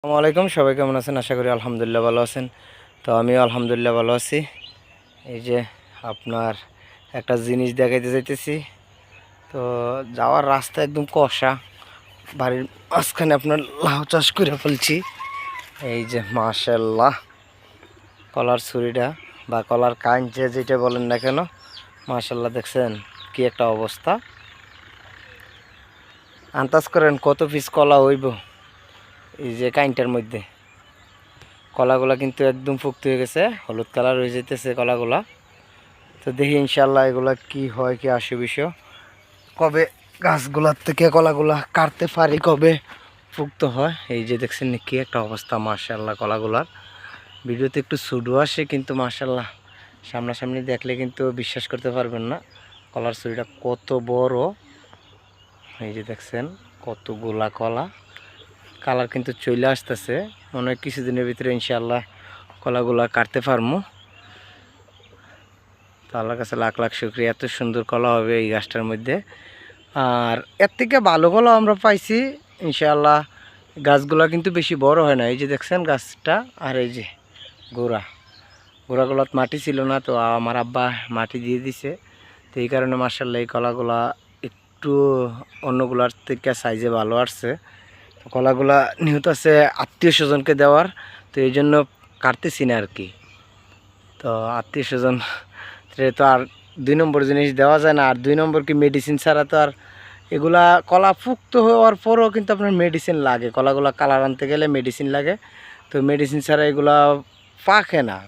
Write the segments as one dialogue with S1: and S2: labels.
S1: আসসালামু আলাইকুম, সবাই কেমন আছেন? আশা করি আলহামদুলিল্লাহ ভালো আছেন। তো আমিও আলহামদুলিল্লাহ ভালো আছি। এই যে আপনার একটা জিনিস দেখাইতে যাইতেছি তো যাওয়ার রাস্তা একদম কষা। বাড়ির মাঝখানে আপনার লাউ চাষ করে ফেলছি। এই যে মাশাল্লাহ কলার ছুরিটা বা কলার কাঞ্চে যেটা বলেন না কেন মাশাল্লাহ দেখছেন কি একটা অবস্থা। আন্দাজ করেন কত পিস কলা হইব? এই যে কাইনটার মধ্যে। কলাগুলা কিন্তু একদম ফুক্ত হয়ে গেছে, হলুদ কালার হয়ে যেতেছে কলাগুলা। তো দেখি ইনশাল্লাহ এগুলা কি হয়, কি আসে বিষয়। কবে গাছগুলার থেকে কলাগুলা কাটতে পারি, কবে ফুক্ত হয়, এই যে দেখছেন কি একটা অবস্থা মার্শাল্লাহ কলাগুলার। ভিডিওতে একটু সুডু আসে, কিন্তু মার্শাল্লাহ সামনাসামনি দেখলে কিন্তু বিশ্বাস করতে পারবেন না। কলার ছুরিটা কত বড়, এই যে দেখছেন কত গোলা কলা। কালার কিন্তু চলে আসতেছে। মনে হয় কিছুদিনের ভিতরে ইনশাল্লাহ কলাগুলা কাটতে পারব তো আল্লাহর কাছে লাখ লাখ শুক্রিয়া। এত সুন্দর কলা হবে এই গাছটার মধ্যে। আর এর থেকে ভালো কলা আমরা পাইছি। ইনশাল্লাহ গাছগুলা কিন্তু বেশি বড় হয় না। এই যে দেখছেন গাছটা আর এই যে গোড়া। গোড়াগুলোত মাটি ছিল না তো আমার আব্বা মাটি দিয়ে দিছে। তো এই কারণে মার্শাল্লাহ এই কলাগুলা একটু অন্যগুলার থেকে সাইজে ভালো আসছে। কলাগুলা নিহত আছে আত্মীয় স্বজনকে দেওয়ার, তো এই জন্য কাটতেছি না আর কি তো আত্মীয় স্বজন তো আর দুই নম্বর জিনিস দেওয়া যায় না, আর দুই নম্বর কি মেডিসিন ছাড়া তো আর এগুলা কলা পুক্ত হওয়ার পরও কিন্তু আপনার মেডিসিন লাগে। কলাগুলা কালার আনতে গেলে মেডিসিন লাগে। তো মেডিসিন ছাড়া এগুলা পাকে না।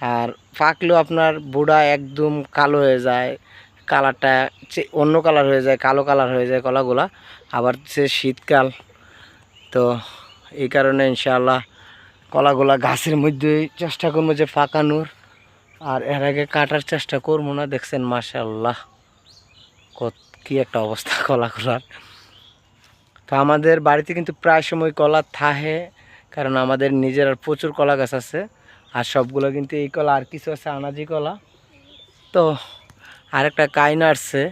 S1: আর পাকলেও আপনার বুড়া একদম কালো হয়ে যায় কালারটা অন্য কালার হয়ে যায়, কালো কালার হয়ে যায় কলাগুলা আবার সে শীতকাল তো এই কারণে ইনশাআল্লাহ কলাগুলা গাছের মধ্যেই চেষ্টা করব যে ফাঁকানোর আর এর আগে কাটার চেষ্টা করব না, দেখছেন মাশাল্লাহ কত কি একটা অবস্থা কলাগুলার। তো আমাদের বাড়িতে কিন্তু প্রায় সময় কলা থাহে কারণ আমাদের নিজের আর প্রচুর কলা গাছ আছে, আর সবগুলো কিন্তু এই কলা, আর কিছু আছে আনাজি কলা। তো আরেকটা কাইন আসছে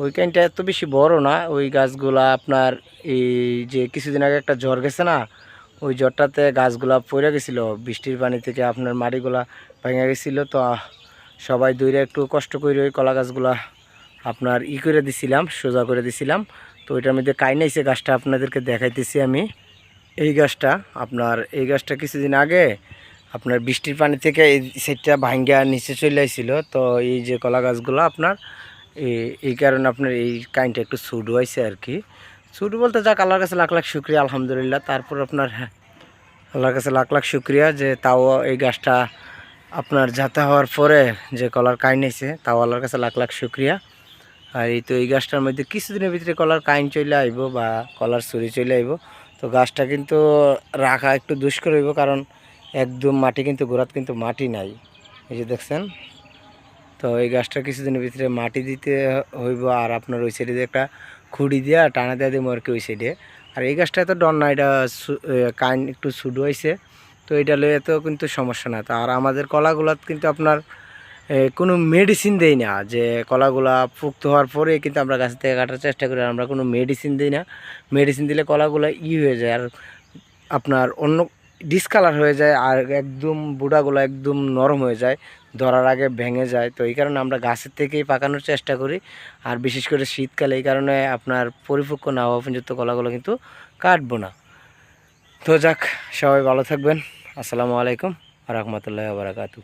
S1: ওই এত বেশি বড় না, ওই গাছগুলা আপনার এই যে কিছুদিন আগে একটা জ্বর গেছে না, ওই জ্বরটাতে গাছগুলা পড়ে গেছিল, বৃষ্টির পানি থেকে আপনার মাটিগুলা ভেঙে গেছিল, তো সবাই দূরে একটু কষ্ট করে ওই কলা গাছগুলা আপনার ই করে দিছিলাম, সোজা করে দিছিলাম, তো ওইটার মধ্যে কাইনাইছে গাছটা আপনাদেরকে দেখাইতেছি আমি। এই গাছটা আপনার, এই গাছটা কিছুদিন আগে আপনার বৃষ্টির পানি থেকে এই সাইডটা ভাঙ্গা নিচে চলে আসছিল তো এই যে কলা গাছগুলো আপনার এই- কারণে আপনার এই কাইনটা একটু সুড হয়েছে আর কি সুড বলতে যাক আল্লাহর কাছে লাখ লাখ শুক্রিয়া আলহামদুলিল্লাহ। তারপর আপনার হ্যাঁ, আল্লাহর কাছে লাখ লাখ শুক্রিয়া যে তাও এই গাছটা আপনার যাতে হওয়ার পরে যে কলার কাইন হয়েছে তাও আল্লাহর কাছে লাখ লাখ শুক্রিয়া। আর এই তো এই গাছটার মধ্যে কিছুদিনের ভিতরে কলার কাইন চলে আইব বা কলার ছুরি চলে আইব। তো গাছটা কিন্তু রাখা একটু দুষ্কর হইব কারণ একদম মাটি কিন্তু গোড়াত কিন্তু মাটি নাই। এই যে দেখছেন তো এই গাছটা কিছুদিনের ভিতরে মাটি দিতে হইব, আর আপনার ওই সাইডে একটা খুঁড়ি দিয়া টানা দেওয়া দিব আর কি ওই সাইডে আর এই গাছটা এত ডর না, এটা কাইন একটু সুডু হয়েছে তো এটা লয়ে তো কিন্তু সমস্যা না। তো আর আমাদের কলাগুলাত কিন্তু আপনার কোনো মেডিসিন দেই না, যে কলাগুলা পুক্ত হওয়ার পরে কিন্তু আমরা গাছ থেকে কাটার চেষ্টা করি আমরা কোনো মেডিসিন দিই না। মেডিসিন দিলে কলাগুলা ই হয়ে যায়, আর আপনার অন্য ডিসকালার হয়ে যায় আর একদম বুড়াগুলো একদম নরম হয়ে যায়, ধরার আগে ভেঙে যায়। তো এই কারণে আমরা গাছের থেকেই পাকানোর চেষ্টা করি। আর বিশেষ করে শীতকালে এই কারণে আপনার পরিপক্ক না হওয়া পর্যন্ত কলাগুলো কিন্তু কাটবো না। তো যাক, সবাই ভালো থাকবেন। আসসালামু আলাইকুম, রহমতুল্লাহ বারাকাতু